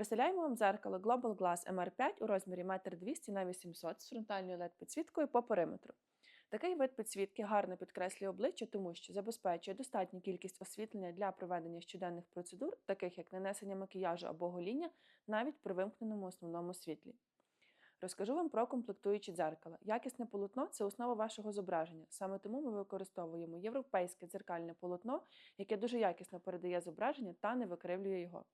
Представляємо вам дзеркало Global Glass MR5 у розмірі 1,200 на 800 з фронтальною LED-підсвіткою по периметру. Такий вид підсвітки гарно підкреслює обличчя, тому що забезпечує достатню кількість освітлення для проведення щоденних процедур, таких як нанесення макіяжу або гоління, навіть при вимкненому основному світлі. Розкажу вам про комплектуючі дзеркала. Якісне полотно це основа вашого зображення. Саме тому ми використовуємо європейське дзеркальне полотно, яке дуже якісно передає зображення та не викривлює його.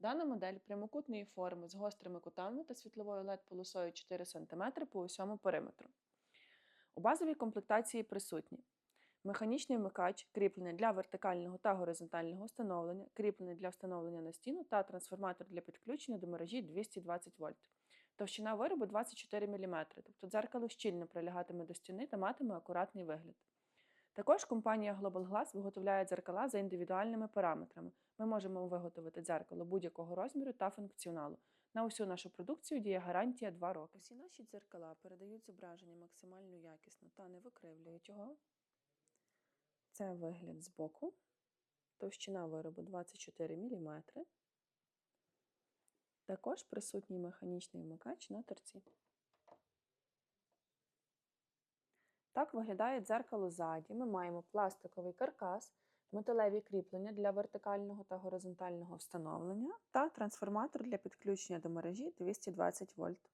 Дана модель прямокутної форми з гострими кутами та світловою LED-полосою 4 см по усьому периметру. У базовій комплектації присутні механічний вмикач, кріплений для вертикального та горизонтального встановлення, кріплений для встановлення на стіну та трансформатор для підключення до мережі 220 вольт. Товщина виробу 24 мм, тобто дзеркало щільно прилягатиме до стіни та матиме акуратний вигляд. Також компанія Global Glass виготовляє дзеркала за індивідуальними параметрами. Ми можемо виготовити дзеркало будь-якого розміру та функціоналу. На усю нашу продукцію діє гарантія 2 роки. Усі наші дзеркала передають зображення максимально якісно та не викривлюють його. Це вигляд збоку. Товщина виробу 24 мм. Також присутній механічний вмикач на торці. Так виглядає дзеркало ззаді. Ми маємо пластиковий каркас, металеві кріплення для вертикального та горизонтального встановлення та трансформатор для підключення до мережі 220 вольт.